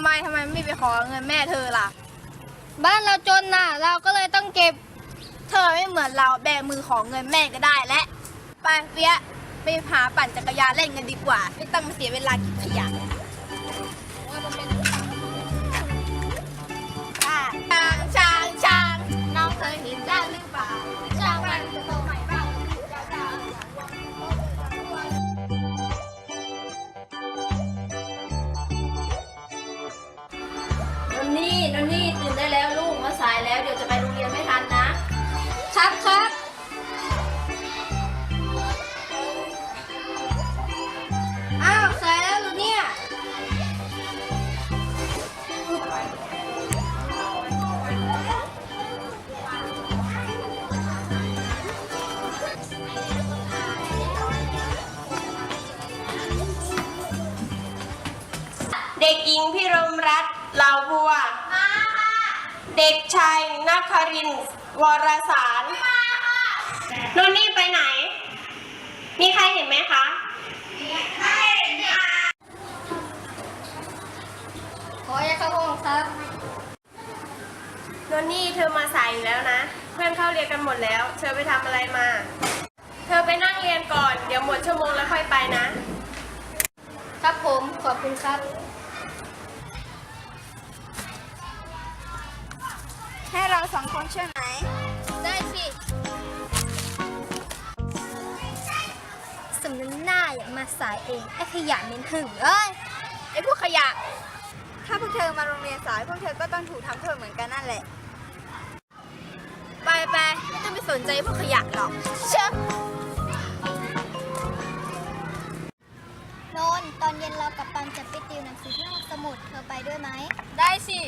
ำไมทำไมไม่ไปขอเงินแม่เธอล่ะ บ้านเราจนน่ะ เราก็เลยต้องเก็บ เธอไม่เหมือนเราแบมือของเงินแม่ก็ได้และไปเฟียไปหาปั่นจักรยานเล่นกันดีกว่า ไม่ต้องมาเสียเวลาเกิบขยะ นนนี่นนนี่ตื่นได้แล้วลูกมาสายแล้วเดี๋ยวจะไปโรงเรียนไม่ทันนะ ครับครับอ้าวสายแล้วเหรอเนี่ยเด็กหญิงพิรมรัตน์ ล่าบัว มาค่ะ เด็กชายนครินทร์วรสาร มาค่ะนุ่นนี่ไปไหน มีใครเห็นไหมคะ ไม่ค่ะขออยาเข้าห้องครับ นนนี่เธอมาสายอยู่แล้วนะ เพื่อนเข้าเรียนกันหมดแล้ว เธอไปทำอะไรมา เธอไปนั่งเรียนก่อน เดี๋ยวหมดชั่วโมงแล้วค่อยไปนะ ครับผม ขอบคุณครับ ให้เราสองคนช่วยไหม ได้สิสำนักหน้าอย่ามาสายเอง ไอ้ขยะเหม็นหึงเอ้ย ไอ้พวกขยะ ถ้าพวกเธอมาโรงเรียนสายพวกเธอก็ต้องถูกทำโทษเหมือนกันนั่นแหละ ไปไปไม่ต้องไปสนใจพวกขยะหรอก เชื่อโนนตอนเย็นเรากับปันจะไปติวหนังสือที่ห้องสมุดเธอไปด้วยไหม ได้สิ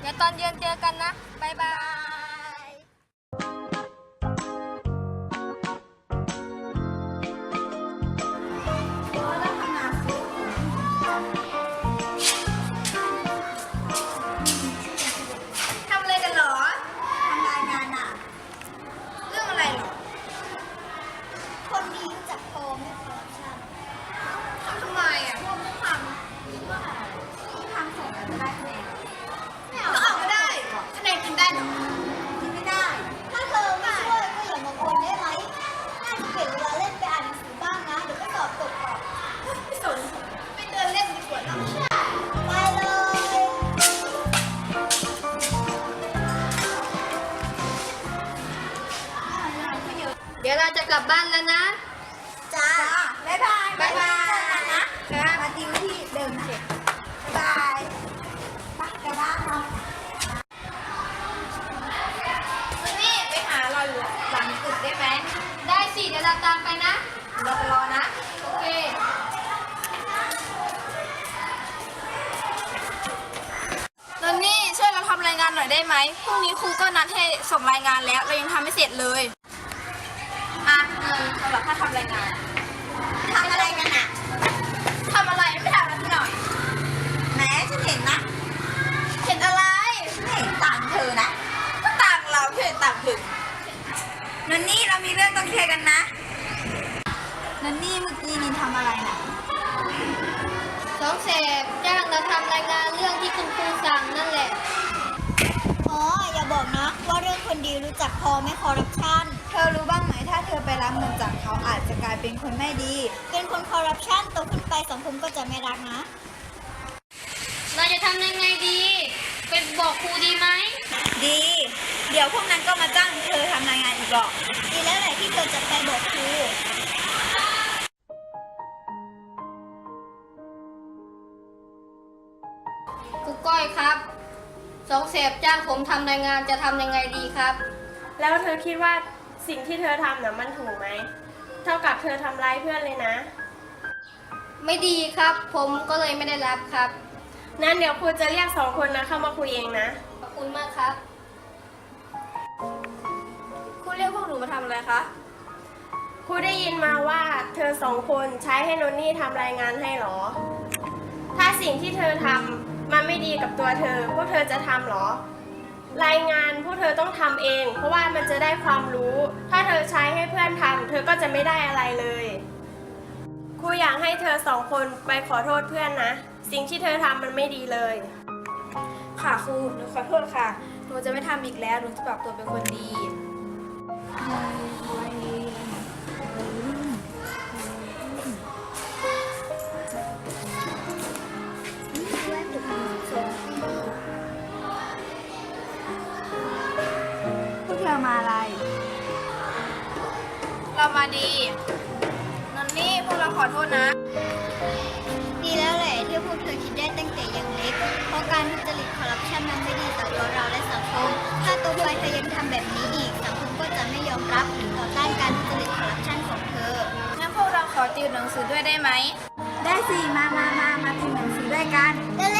เดี๋ยวตอนเย็นเจอกันนะ บ๊ายบาย บบ้านแล้วนะจ้าบ๊ายบายบ๊ายบายเจอกันนะมาติวที่เดิมนะบ๊ายบายไปกลับบ้านเรานี่ไปหาเราอยู่หลังตึกได้ไหมได้สิเดี๋ยวเราตามไปนะเราไปรอนะ โอเคนนนี่ช่วยเราทำรายงานหน่อยได้ไหมพรุ่งนี้ครูก็นัดให้ส่งรายงานแล้ว เรายังทำไม่เสร็จเลย อะเงินสำหรับค่าทำรายงาน ทำอะไรกันอะทำอะไรไม่ทำอะไรหน่อย แหมฉันเห็นนะ เห็นอะไรฉันเห็นต่างเธอนะ ก็ต่างเราเพื่อนต่างถึงนันนี่เรามีเรื่องต้องเคลียร์กันนะนันนี่เมื่อกี้นินทำอะไรน่ะสองเสพจ้างเราทำรายงานเรื่องที่คุณครูสั่งนั่นแหละ อ๋อ อย่าบอกนะ ว่าเรื่องคนดีรู้จักพอไม่คอร์รัปชันเธ อรู้บ้างไหมถ้าเธอไปรับเงินจากเขาอาจจะกลายเป็นคนไม่ดี เป็นคนคอร์รัปชันโตขึ้นไปสังคมก็จะไม่รักนะ เราจะทำยังไงดีไปบอกครูดีไหม ดี เดี๋ยวพวกนั้นก็มาจ้างเธอทำรายงานอีกหรอก ดีแล้วแหละที่เธอจะไปบอกครูครูก้อยครับ สองเสพจ้างผมทำรายงานจะทำยังไงดีครับ แล้วเธอคิดว่า สิ่งที่เธอทำน่ะมันถูกไหม เท่ากับเธอทำร้ายเพื่อนเลยนะ ไม่ดีครับ ผมก็เลยไม่ได้รับครับ นั้นเดี๋ยวครูจะเรียกสองคนนะเข้ามาคุยเองนะ ขอบคุณมากครับครูเรียกพวกหนูมาทำอะไรคะ ครูได้ยินมาว่าเธอสองคนใช้ให้นนนี่ทำรายงานให้เหรอ ถ้าสิ่งที่เธอทำมันไม่ดีกับตัวเธอ พวกเธอจะทำเหรอ รายงานพวกเธอต้องทำเอง เพราะว่ามันจะได้ความรู้ จะไม่ได้อะไรเลยครูอยากให้เธอสองคนไปขอโทษเพื่อนนะ สิ่งที่เธอทำมันไม่ดีเลย ค่ะครูหนูขอโทษค่ะ หนูจะไม่ทำอีกแล้ว หนูจะปรับตัวเป็นคนดี พวกเธอมาอะไรเรา มาดี นนนี่พวกเราขอโทษนะ ดีแล้วแหละที่พวกเธอคิดได้ตั้งแต่ยังเล็ก เพราะการทุจริตคอร์รัปชันมันไม่ดีต่อตัวเราและสังคม ถ้าโตไปเธอยังทำแบบนี้อีก สังคมก็จะไม่ยอมรับหรือต่อต้านการทุจริตคอร์รัปชันของเธอ งั้นพวกเราขอติวหนังสือด้วยได้ไหม ได้สิ มามามามาพิมพ์หนังสือด้วยกันเร็วๆมาเร็วๆ